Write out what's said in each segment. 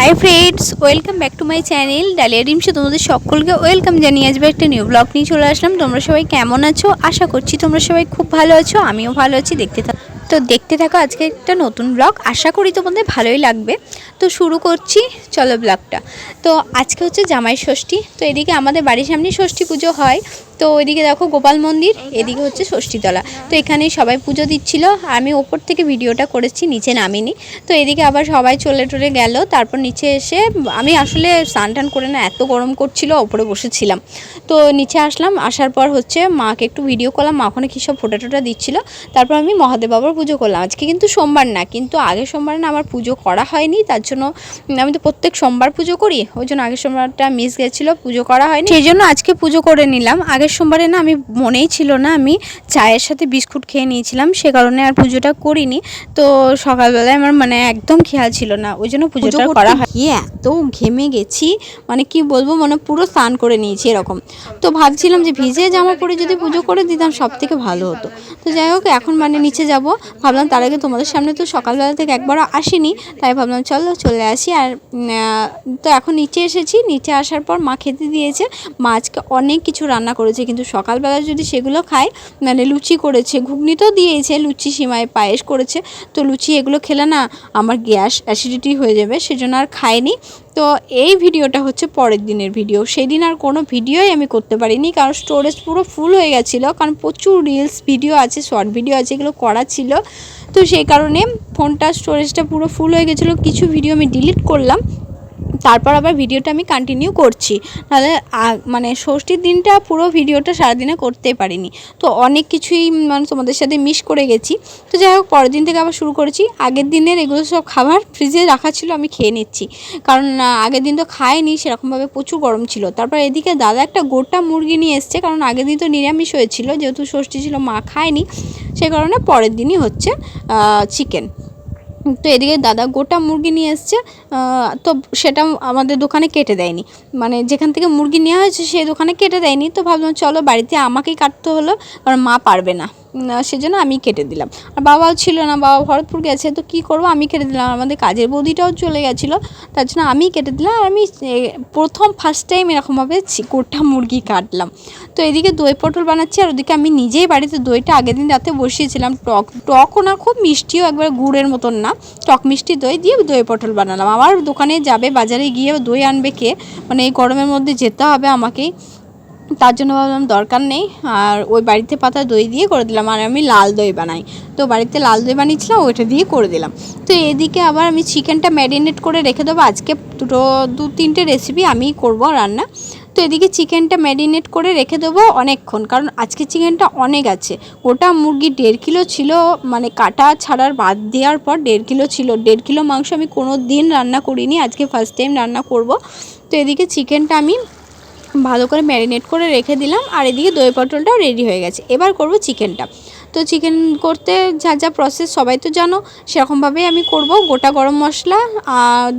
Hi friends welcome back to my channel Dalia Dimse তোমাদের সকলকে welcome জানিয়ে আসবে একটা নিউ ব্লগ নিয়ে চলে আসলাম। তোমরা সবাই কেমন আছো? আশা করছি তোমরা সবাই খুব ভালো আছো, আমিও ভালো আছি। দেখতে থাকো তো দেখতে থাকো, আজকে একটা নতুন ব্লগ আশা করি তোমাদের ভালোই লাগবে। তো শুরু করছি, চলো ব্লগটা তো আজকে হচ্ছে জামাই ষষ্ঠী, তো এদিকে আমাদের বাড়ির সামনে ষষ্ঠী পুজো হয়। তো ওইদিকে দেখো গোপাল মন্দির, এদিকে হচ্ছে ষষ্ঠীতলা। তো এখানে সবাই পুজো দিচ্ছিল। আমি ওপর থেকে ভিডিওটা করেছি, নিচে নামিনি। তো এদিকে আবার সবাই চলে টলে গেল। তারপর নিচে এসে আমি আসলে স্নান টান করে না এত গরম করছিল, ওপরে বসেছিলাম। তো নিচে আসলাম, আসার পর হচ্ছে মাকে একটু ভিডিও করলাম মা ওখানে কী সব ফোটা টোটা দিচ্ছিল। তারপর আমি মহাদেব বাবার পুজো করলাম। আজকে কিন্তু সোমবার না কিন্তু আগের সোমবার না আমার পুজো করা হয়নি তার জন্য আমি তো প্রত্যেক সোমবার পুজো করি ওই জন্য আগের সোমবারটা মিস গেছিল পুজো করা হয়নি। সেই জন্য আজকে পুজো করে নিলাম। আগের সোমবারে না আমি মনেই ছিল না আমি চায়ের সাথে বিস্কুট খেয়ে নিয়েছিলাম সে কারণে আর পুজোটা করিনি। তো সকালবেলায় আমার মানে একদম খেয়াল ছিল না ওই জন্য পুজোটা করা হয় গিয়ে এত ঘেমে গেছি মানে কি বলব মানে পুরো স্নান করে নিয়েছি এরকম। তো ভাবছিলাম যে ভিজে জামা পরে যদি পুজো করে দিতাম সব থেকে ভালো হতো। তো যাই হোক এখন মানে নিচে যাব। ভাবলাম তার আগে তোমাদের সামনে তো সকালবেলা থেকে একবারও আসিনি, তাই ভাবলাম চলো চলে আসি। আর তো এখন নিচে এসেছি। নিচে আসার পর মা খেতে দিয়েছে। মা আজকে অনেক কিছু রান্না করেছে, কিন্তু সকালবেলা যদি সেগুলো খাই মানে লুচি করেছে, ঘুগনি তো দিয়েছে, লুচি সিমাই পায়েস করেছে, তো লুচি এগুলো খেলে না আমার গ্যাস অ্যাসিডিটি হয়ে যাবে, সেজন্য আর খাইনি। তো এই ভিডিওটা হচ্ছে পরের দিনের ভিডিও। সেই দিন আর কোনো ভিডিওই আমি করতে পারিনি, কারণ স্টোরেজ পুরো ফুল হয়ে গেছিল, কারণ প্রচুর রিলস ভিডিও আছে শর্ট ভিডিও আছে, এগুলো করা ছিল। তো সেই কারণে ফোনটা স্টোরেজটা পুরো ফুল হয়ে গেছিল, কিছু ভিডিও আমি ডিলিট করলাম। তারপর আবার ভিডিওটা আমি কন্টিনিউ করছি। তাহলে মানে ষষ্ঠীর দিনটা পুরো ভিডিওটা সারাদিনে করতে পারিনি। তো অনেক কিছুই মানে তোমাদের সাথে মিস করে গেছি। তো যাই হোক, পরের দিন থেকে আবার শুরু করেছি। আগের দিনের এগুলো সব খাবার ফ্রিজে রাখা ছিল, আমি খেয়ে নিচ্ছি। কারণ আগের দিন তো খাইনি, সেরকমভাবে প্রচুর গরম ছিল। তারপর এদিকে দাদা একটা গোটা মুরগি নিয়ে এসছে, কারণ আগের দিন তো নিরামিষ হয়েছিল, যেহেতু ষষ্ঠী ছিল, মা খায়নি। সে কারণে পরের দিনই হচ্ছে চিকেন তো এদিকে দাদা গোটা মুরগি নিয়ে এসছে তো সেটা আমাদের দোকানে কেটে দেয়নি। মানে যেখান থেকে মুরগি নেওয়া হয়েছে সেই দোকানে কেটে দেয়নি, তো ভাবলাম চলো বাড়িতে আমাকেই কাটতে হলো, কারণ মা পারবে না। সেজন্য আমি কেটে দিলাম। আর বাবাও ছিল না, বাবা ভরতপুর গেছে, তো কি করব? আমি কেটে দিলাম। আমাদের কাজের বৌদিটাও চলে গেছিল, তার জন্য আমি কেটে দিলাম। আর আমি প্রথম ফার্স্ট টাইম এরকমভাবে গোটা মুরগি কাটলাম। তো এদিকে দই পটল বানাচ্ছি, আর ওদিকে আমি নিজেই বাড়িতে দইটা আগের দিন রাতে বসিয়েছিলাম। টক, টকও না, খুব মিষ্টিও, একবার গুড়ের মতন না। টক মিষ্টি দই দিয়ে দই পটল বানালাম। আমার দোকানে যাবে, বাজারে গিয়ে দই আনবে কে? মানে এই গরমের মধ্যে যেতে হবে আমাকেই। তার জন্য ভাবলাম দরকার নেই, আর ওই বাড়িতে পাতা দই দিয়ে করে দিলাম, আর আমি লাল দই বানাই। তো বাড়িতে লাল দই বানিয়েছিলাম, ওইটা দিয়ে করে দিলাম। তো এদিকে আবার আমি চিকেনটা ম্যারিনেট করে রেখে দেবো। আজকে দুটো, দু তিনটে রেসিপি আমিই করব রান্না। তো এদিকে চিকেনটা ম্যারিনেট করে রেখে দেবো অনেকক্ষণ, কারণ আজকে চিকেনটা অনেক আছে। ওটা মুরগি দেড় কিলো ছিল মানে কাটা ছাড়ার বাদ দেওয়ার পর দেড় কিলো ছিল। দেড় কিলো মাংস আমি কোনো দিন রান্না করিনি, আজকে ফার্স্ট টাইম রান্না করব। তো এদিকে চিকেনটা আমি ভালো করে ম্যারিনেট করে রেখে দিলাম আর এদিকে দই পটলটাও রেডি হয়ে গেছে। এবার করব চিকেনটা। তো চিকেন করতে যা যা প্রসেস সবাই তো জানো, সেরকমভাবেই আমি করব। গোটা গরম মশলা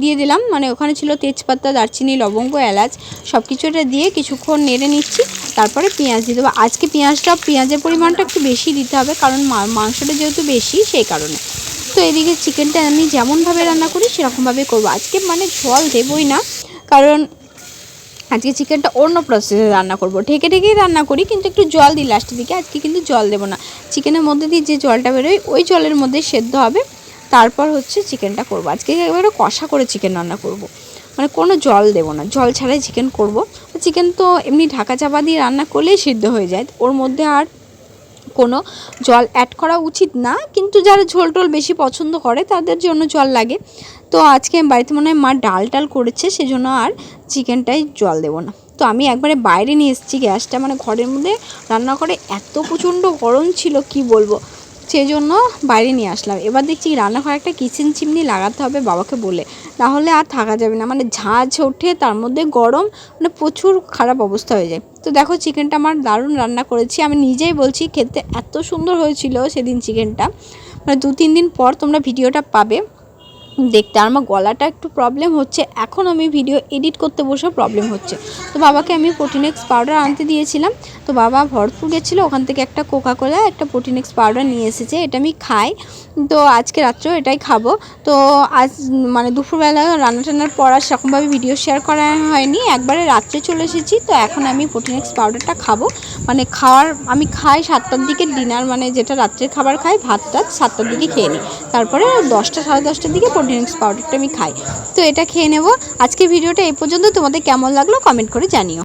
দিয়ে দিলাম। মানে ওখানে ছিল তেজপাতা, দারচিনি, লবঙ্গ, এলাচ সব কিছুটা দিয়ে কিছুক্ষণ নেড়ে নিচ্ছি। তারপরে পেঁয়াজ দিয়ে দেবো। আজকে পেঁয়াজটা, পেঁয়াজের পরিমাণটা একটু বেশি দিতে হবে, কারণ মাংসটা যেহেতু বেশি, সেই কারণে। তো এদিকে চিকেনটা আমি যেমনভাবে রান্না করি সেরকমভাবে করব। আজকে মানে জল দেবই না, কারণ আজকে চিকেনটা অন্য প্রসেসে রান্না করব। ঢেকে ঢেকেই রান্না করি, কিন্তু একটু জল দিই লাস্টের দিকে। আজকে কিন্তু জল দেবো না। চিকেনের মধ্যে দিয়ে যে জলটা বেরোয়, ওই জলের মধ্যে সেদ্ধ হবে। তারপর হচ্ছে চিকেনটা করব। আজকে একেবারে কষা করে চিকেন রান্না করব। মানে কোনো জল দেবো না। জল ছাড়াই চিকেন করব। চিকেন তো এমনি ঢাকা চাপা দিয়ে রান্না করলেই সিদ্ধ হয়ে যায়। ওর মধ্যে আর কোনো জল অ্যাড করা উচিত না। কিন্তু যারা ঝোল টোল বেশি পছন্দ করে, তাদের জন্য জল লাগে। তো আজকে বাড়িতে মনে হয় মা ডাল টাল করেছে, সেজন্য আর চিকেনটাই জল দেবো না। তো আমি একবারে বাইরে নিয়ে এসেছি গ্যাসটা মানে ঘরের মধ্যে রান্না করে এত প্রচণ্ড গরম ছিল, কি বলব? সেই জন্য বাইরে নিয়ে আসলাম। এবার দেখছি রান্নাঘরে একটা কিচেন চিমনি লাগাতে হবে বাবাকে বলে। নাহলে আর থাকা যাবে না মানে ঝাঁঝ ওঠে, তার মধ্যে গরম মানে প্রচুর খারাপ অবস্থা হয়ে যায়। তো দেখো চিকেনটা আমার দারুণ রান্না করেছি। আমি নিজেই বলছি, খেতে এত সুন্দর হয়েছিল সেদিন চিকেনটা। মানে দু তিন দিন পর তোমরা ভিডিওটা পাবে। দেখতে। আর আমার গলাটা একটু প্রবলেম হচ্ছে। এখন আমি ভিডিও এডিট করতে বসে প্রবলেম হচ্ছে। তো বাবাকে আমি প্রোটিনেক্স পাউডার আনতে দিয়েছিলাম। তো বাবা ভরপুর গেছিল, ওখান থেকে একটা কোকা কোলা একটা প্রোটিনেক্স পাউডার নিয়ে এসেছে, এটা আমি খাই। তো আজকে রাত্রেও এটাই খাব। তো আজ মানে দুপুরবেলা রান্না টান্নার পর আর সেরকমভাবে ভিডিও শেয়ার করা হয়নি। একবারে রাত্রে চলে এসেছি, তো এখন আমি প্রোটিনেক্স পাউডারটা খাব। মানে খাওয়ার, আমি খাই সাতটার দিকে ডিনার মানে যেটা রাত্রের খাবার খাই, ভাতটা সাতটার দিকে খেয়ে নিই। তারপরে দশটা, সাড়ে দশটার দিকে প্রোটিনেক্স পাউডারটা আমি খাই। তো এটা খেয়ে নেব। আজকে ভিডিওটা এই পর্যন্ত। তোমাদের কেমন লাগল কমেন্ট করে জানিও।